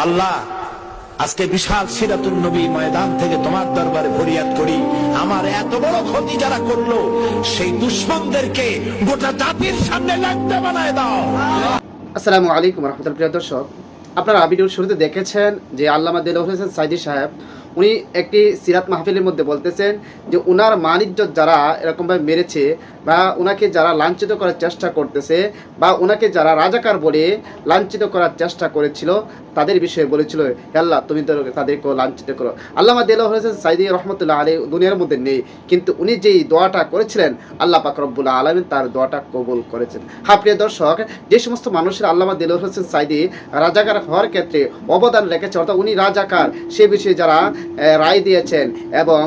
আল্লাহ, আজকে বিশাল সিরাতুল নবী ময়দান থেকে তোমার দরবারে ফরিয়াদ করি। আমার এত বড় ক্ষতি যারা করল, সেই দুশ্মনদেরকে গোটা জাতির সামনে লাগতে বানায় দাও। আসসালামু আলাইকুম রহমতুল প্রিয় দর্শক। আপনারা ভিডিওর শুরুতে দেখেছেন যে আল্লামা দিল হোসেন সাইদি সাহেব উনি একটি সিরাত মাহফিলের মধ্যে বলতেছেন যে উনার মানিজ্য যারা এরকমভাবে মেরেছে বা ওনাকে যারা লাঞ্ছিত করার চেষ্টা করতেছে বা ওনাকে যারা রাজাকার বলে লাঞ্ছিত করার চেষ্টা করেছিল, তাদের বিষয়ে বলেছিল আল্লাহ, তুমি তো তাদেরকেও লাঞ্ছিত করো। আল্লামা দিল হোসেন সাইদি রহমতুল্লাহ আলী দুনিয়ার মধ্যে নেই, কিন্তু উনি যেই দোয়াটা করেছিলেন, আল্লাহ পাক রব্বুল্লাহ আলমিন তার দোয়াটা কবুল করেছেন। হ্যাঁ প্রিয় দর্শক, যে সমস্ত মানুষের আল্লামা দিল হোসেন সাইদি রাজাকার হওয়ার ক্ষেত্রে অবদান রেখেছে, অর্থাৎ উনি রাজাকার, সে বিষয়ে যারা রায় দিয়েছেন এবং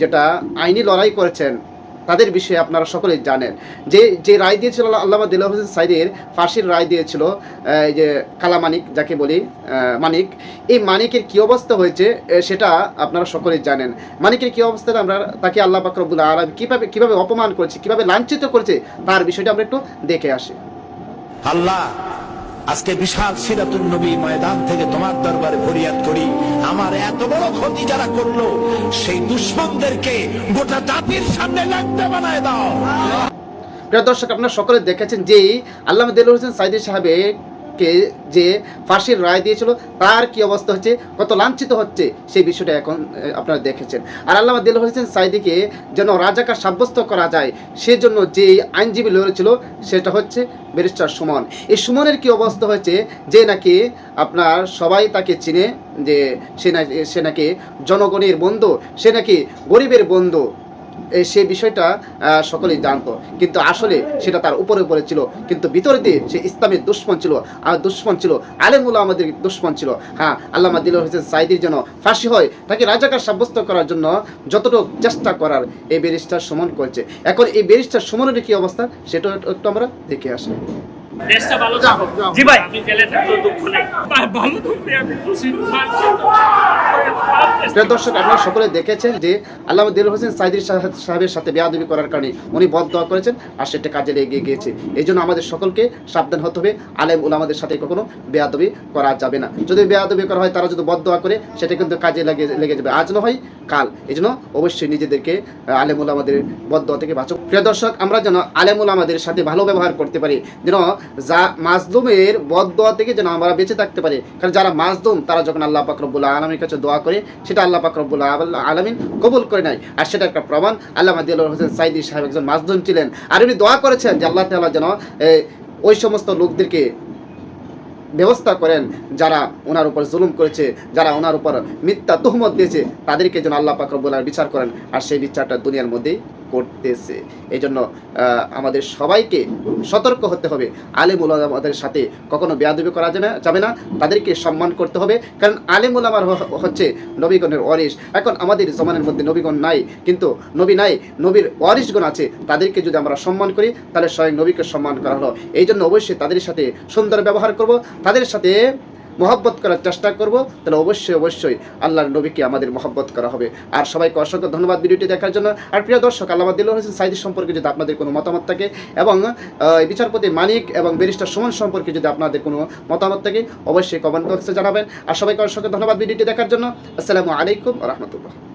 যেটা আইনি লড়াই করেছেন, তাদের বিষয়ে আপনারা সকলেই জানেন। যে যে রায় দিয়েছিল আল্লামা দিল হোসেন সাইদের, ফাঁসির রায় দিয়েছিল এই যে কালামানিক যাকে বলি মানিক, এই মানিকের কি অবস্থা হয়েছে সেটা আপনারা সকলেই জানেন। মানিকের কি অবস্থাটা আমরা তাকে আল্লাহ পাকরবুল আলম কীভাবে কীভাবে অপমান করেছে, কীভাবে লাঞ্ছিত করেছে, তার বিষয়টা আমরা একটু দেখে আসি। আল্লাহ আজকে বিশাল সিরাতুল নবী ময়দান থেকে তোমার দরবারে ফরিয়াদ করি। আমার এত বড় ক্ষতি যারা করল, সেই দুশ্মনদেরকে গোটা জাতির সামনে লাগতে বানায় দাও। প্রিয় দর্শক, আপনারা সকলে দেখেছেন যে আল্লাহ দিল হোসেন সাইদি সাহেবকে যে ফাঁসির রায় দিয়েছিল, তার কি অবস্থা হচ্ছে, কত লাঞ্ছিত হচ্ছে, সেই বিষয়টা এখন আপনারা দেখেছেন। আর আল্লামা দিল হোসেন সাইদিকে যেন রাজাকার সাব্যস্ত করা যায়, সেজন্য যে আইনজীবী লড়েছিল, সেটা হচ্ছে ব্যারিস্টার সুমন। এই সুমনের কি অবস্থা হয়েছে, যে নাকি আপনার সবাই তাকে চিনে যে সে নাকি সে নাকি জনগণের বন্ধু, সে নাকি গরিবের বন্ধু সে বিষয়টা আহ, সকলেই জানতো। কিন্তু আসলে সেটা তার উপরে উপরে ছিল। কিন্তু ভিতরে দিয়ে সে ইসলামের দুশ্মন ছিল। আর দুশ্মন ছিল আলেমুল্লাহ আমাদের দুশ্মন ছিল। হ্যাঁ আল্লামা দিল হোসেন সাইদির জন্য ফাঁসি হয়। তাকে রাজাকার সাব্যস্ত করার জন্য যতটুকু চেষ্টা করার এই ব্যারিস্টার সুমন করেছে। এখন এই ব্যারিস্টার সুমনের কি অবস্থা সেটা একটু আমরা দেখে আসি। দেশটা ভালো জি ভাই। আমি জেলে থাকলেও দুঃখ নেই। ভালো থাকবে আমি খুশি প্রিয় দর্শক, আপনারা সকলে দেখেছেন যে আল্লামা দিল হোসেন সাইদির সাহেবের সাথে বেয়াদবি করার কারণে উনি বদ দোয়া করেছেন আর সেটা কাজে লেগে গিয়েছে। এই আমাদের সকলকে সাবধান হতে হবে। আলেম উলামাদের সাথে কখনো বেয়াদবি করা যাবে না। যদি বেয়াদবি করা হয়, তারা যদি বদ দোয়া করে, সেটা কিন্তু কাজে লাগে, লেগে যাবে। আজ না হয় কাল। এই জন্য অবশ্যই নিজেদেরকে আলেম উলামাদের বদ দোয়া থেকে বাঁচো প্রিয় দর্শক, আমরা যেন আলেম উলামাদের সাথে ভালো ব্যবহার করতে পারি। যেন যা মাজলুমের বদ দোয়া থেকে যেন আমরা বেঁচে থাকতে পারি। কারণ যারা মাজলুম, তারা যখন আল্লাহ পাকরবুল আলমীর কাছে দোয়া করে, সেটা আল্লাহ পাকরবুল আলমিন কবুল করে নাই। আর সেটা একটা প্রমাণ। আল্লাহ দিয়াল হোসেন সাইদি সাহেব একজন মাসদুম ছিলেন। আর উনি দোয়া করেছেন যে আল্লাহ তাল্লাহ যেন ওই সমস্ত লোকদেরকে ব্যবস্থা করেন যারা ওনার উপর জুলুম করেছে, যারা ওনার উপর মিথ্যা তুহমত দিয়েছে, তাদেরকে যেন আল্লাহ পাকরবুল বিচার করেন। আর সেই বিচারটা দুনিয়ার মধ্যেই করতেছে। এই জন্য আমাদের সবাইকে সতর্ক হতে হবে। আলেম উলামাদের সাথে কখনো বেয়াদবি করা যাবে না যাবে না। তাদেরকে সম্মান করতে হবে। কারণ আলেম উলামার হ- হচ্ছে নবীগণের ওয়ারিস এখন আমাদের জমানের মধ্যে নবীগণ নাই, কিন্তু নবী নাই, নবীর ওয়ারিসগণ আছে। তাদেরকে যদি আমরা সম্মান করি, তাহলে স্বয়ং নবীকে সম্মান করা হলো। এই জন্য অবশ্যই তাদের সাথে সুন্দর ব্যবহার করব। তাদের সাথে মহব্বত করার চেষ্টা করব, তাহলে অবশ্যই অবশ্যই আল্লাহর নবীকে আমাদের মহব্বত করা হবে। আর সবাইকে অসংখ্য ধন্যবাদ ভিডিওটি দেখার জন্য। আর প্রিয় দর্শক আল্লাহ দিল হোসেন সাইদি সম্পর্কে যদি আপনাদের কোনো মতামত থাকে এবং বিচারপতি মানিক এবং ব্যারিস্টার সুমন সম্পর্কে যদি আপনাদের কোনো মতামত থাকে, অবশ্যই কমেন্ট বক্সে জানাবেন। আর সবাইকে অসংখ্য ধন্যবাদ ভিডিওটি দেখার জন্য। আসসালামু আলাইকুম রহমতুল্লাহ।